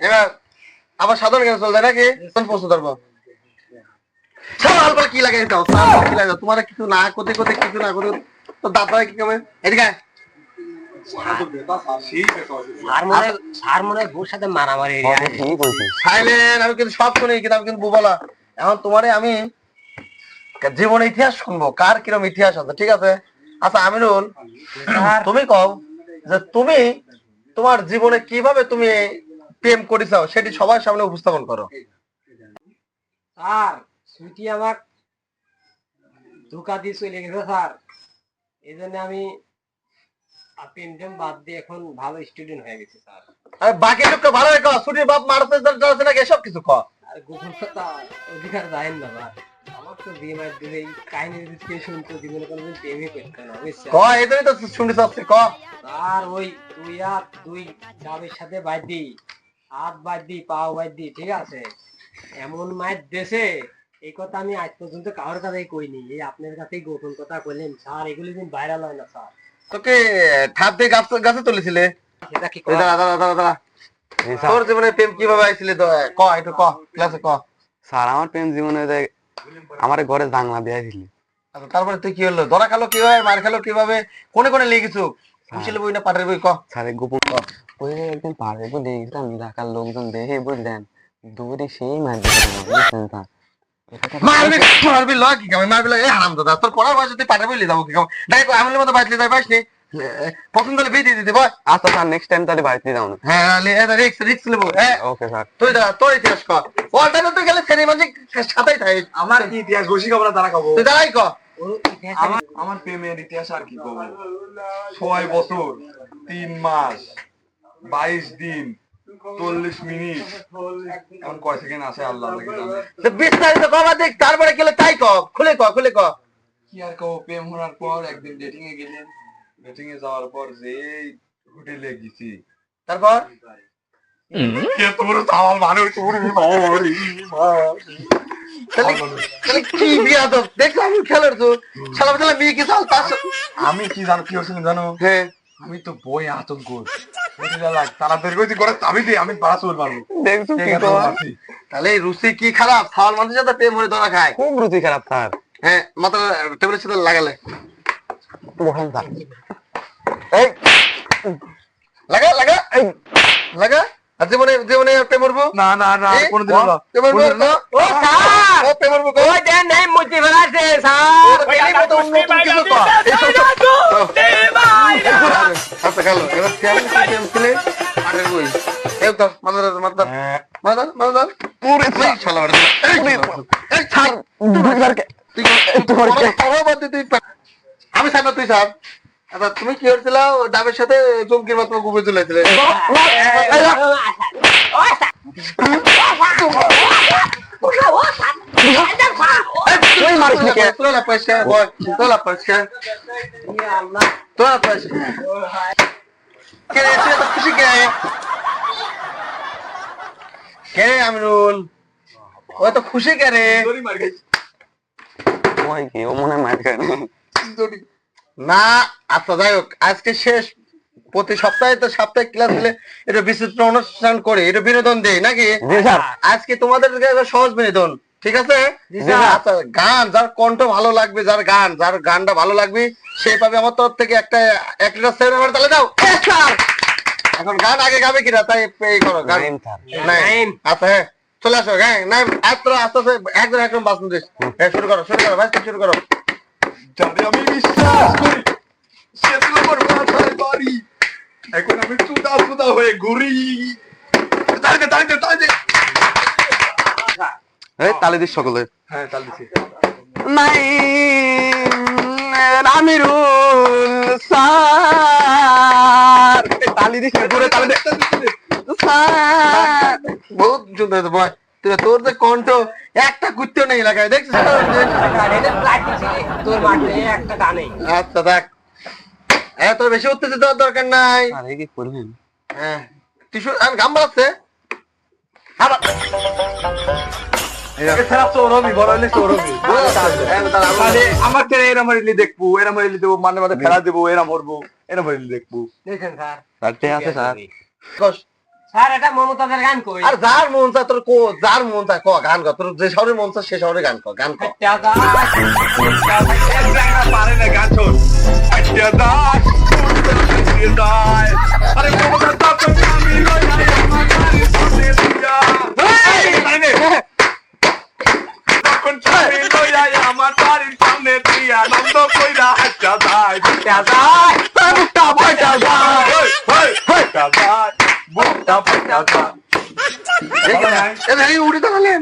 এবার আবার সাধারণ জ্ঞান চলবে নাকি? প্রশ্ন ধরবো? কি লাগে দাও কি লাগে? তোমার কিছু না করতে করতে কিছু না করতে তো দাঁত কি কমে এদিকে হয়- আমি জীবনে ইতিহাস শুনব কার কিরম ইতিহাস আছে ঠিক আছে? আচ্ছা আমিরুল তুমি কও যে তুমি তোমার জীবনে কীভাবে তুমি প্রেম করেছ সেটি সবার সামনে উপস্থাপন করো। স্যার সুইটি আমার ধোকা দিয়ে চলে গেছে স্যার। এই জন্য আমি প্রেম টেম বাদ দিয়ে এখন ভালো স্টুডেন্ট হয়ে গেছি স্যার। আর বাকি লোকটা ভালো রেখো ছুটির বাপ মারতে যাচ্ছে নাকি এসব কিছু ক আর গোপন কথা অধিকার যায় না স্যার। আমার তো বিয়ে মার দিলে এই কাহিনী যদি শুনতো জীবনে কোনোদিন প্রেমই করতো না ক এটাই তো শুনতে চাচ্ছি ক। আর ওই দুই হাত দুই ডাবের সাথে বাদ দিই। হাত বাদ দিই পাও বাদ দিই ঠিক আছে? এমন মায়ের দেশে এই কথা আমি আজ পর্যন্ত কারোর কাছেই কইনি। এই আপনার কাছেই গোপন কথা কইলেন স্যার এগুলি দিন ভাইরাল হয় না স্যার। তোকে ঠাপ দিয়ে গাছ গাছে তুলেছিলে? সেটা কি দাঁড়া দাঁড়া দাঁড়া দাঁড়া। তোর জীবনে প্রেম কীভাবে আইছিলে? তো ক একটু ক ক্লাসে ক। স্যার আমার প্রেম জীবনে আমার ঘরে জাংলা দেয়া দিলি আচ্ছা তারপরে তুই কি হলো? ধরা খালো কীভাবে? মার খালো কীভাবে? কোনে কোনে লিখেছো কুশিলে বই না পাটের বই ক? স্যার গোপন ওই একদিন পাড়ে বলে গেছিলাম ঢাকার লোকজন দেখে বুঝলেন দৌড়ে সেই মার বুঝলেন মারবি মারবি ল কি কামে? মারবি ল এ হারাম দাদা তোর পড়ার বয়সে তুই পাটের বই লিয়ে যাব কি কামে? কো আমলের মতো বাইতলি যাই পাইস নি পছন্দ হলে বিয়ে দিয়ে দিতে বয় আচ্ছা স্যার নেক্সট টাইম তাহলে বাড়িতে যাও না। হ্যাঁ রিক্স রিক্স লিবো হ্যাঁ ওকে স্যার। তুই দা তোর ইতিহাস ক। অল টাইমে তুই গেলে ফেরি মাঝে সাথেই থাকিস আমার কি ইতিহাস ঘষি খবর তারা খাব তুই দাঁড়াই ক। আমার আমার প্রেমের ইতিহাস আর কি বলব? ছয় বছর তিন মাস বাইশ দিন চল্লিশ মিনিট। এখন কয় সেকেন্ড আছে আল্লাহ বিস্তারিত কবা দেখ তারপরে গেলে তাই ক খুলে ক খুলে ক। কি আর কব প্রেম হওয়ার পর একদিন ডেটিং এ গেলেন। ডেটিং এ যাওয়ার পর যে হোটেলে গেছি। তারপর? এত বড় চাওয়াল মানুষ কি বিয়া তো? দেখছ আমি খেলার তো। শালা শালা বিয়ে কি চাল? আমি কি জানো কি হচ্ছিল জানো? হ্যাঁ। আমি তো বই আতঙ্ক। তাড়াতাড়ি কইছি করে চাবি দে আমি পাড়া দেখছ কি তোমার? আছি। তাহলে রুচি কি খারাপ? খাওয়ার মানুষের সাথে প্রেম হয়ে ধরা খায়। খুব রুচি খারাপ স্যার হ্যাঁ মাথা টেবিলের সাথে লাগালে। স্যার এই! লাগা লাগা এই! লাগা। আর জীবনে জীবনে প্রেম করব? না না না এই, কোনোদিন ও, না। প্রেম করব? কোনোদিন না। ও স্যার! ও প্রেম করব ওই দেন নাই মুচি ফেলাছে স্যার! প্রেমের মতো নতুন কিছু কর। এই সব সব- আচ্ছা গেল। এবার প্রেম প্রেম ছিলে পাটের বই। এই তো মাথা মাথা মাথা মাথা পুরো তুই শালা এই এই ছাড় দুইবারকে তুই তুই পড়া বাদ দে আমি সাহেব তুই সাহেব আচ্ছা তুমি কি হচ্ছিল ডাবের সাথে চমকির মাত্র গুবে চলেছিলে। তুই মারিস কে তোলা পয়সা তোলা পয়সা। তোলা পয়সা। কে রে তুই এত খুশি কে? কে রে আমিরুল? ও তো খুশি কে রে? ও মনে হয় মার খায়। না। না আচ্ছা যাই হোক আজকে শেষ। প্রতি সপ্তাহে তো সাপ্তাহিক ক্লাস দিলে এটা বিচিত্র অনুষ্ঠান করে এটা বিনোদন দেই নাকি? আজকে তোমাদের সহজ বিনোদন ঠিক আছে? আচ্ছা গান যার কণ্ঠ ভালো লাগবে যার গান যার গানটা ভালো লাগবে সে পাবে আমার তরফ থেকে একটা এক লিটার সেভেন আমার তাহলে দাও। এখন গান আগে গাবে কিনা? তাই এই করো গান। আচ্ছা হ্যাঁ চলে আসো হ্যাঁ নাই আস্তে আস্তে আস্তে একদম একদম বাস দিস হ্যাঁ শুরু করো শুরু করো ভাই শুরু করো। যারে আমি বিশ্বাস করি সে তো আমার মাথায় বাড়ি। এখন আমি চুদা চুদা হয়ে ঘুরি। তাড়িতে তাড়িতে তাড়িতে এই তালি দিস সকলে। হ্যাঁ তাল দিছি। নাইম আমিরুল স্যার। তালি দিস জোরে তালি দে। স্যার। বহুত সুন্দর বয়। তোর যে কণ্ঠ একটা কুত্তেও নেই লাগায় দেখছিস? তোর মাঠে একটা গানে আচ্ছা দেখ এত বেশি উত্তেজিত হওয়ার দরকার নাই। আর কি করবেন হ্যাঁ টিস্যু আর গাম বাড়াচ্ছে আবার হ্যাঁ, এরম রিলি দেখব এরম রিলি দেবো মানে দেবো এরম হরবো এরম রিলি দেখব। দেখেন স্যার। আছে স্যার। স্যার এটা মমতাজের গান কই আর যার মন চায় তোর কো যার মন চায় ক গান ক তোর যে শহরে মন চায় সে শহরে গান ক গান ক দাদা এক জায়গা পারে না গান শোন আইয়া দাস আইয়া দাস আরে মমতা দাস আমি লই আই আমার বাড়ি সামনে দিয়া তখন চাবি লই আমার বাড়ির সামনে দিয়া নন্দ কইরা দাদা বুকটা ফাটা যায় হেই হেই হেই দাদা বুকটা ফাটা এই উড়ে দাঁড়ালেন।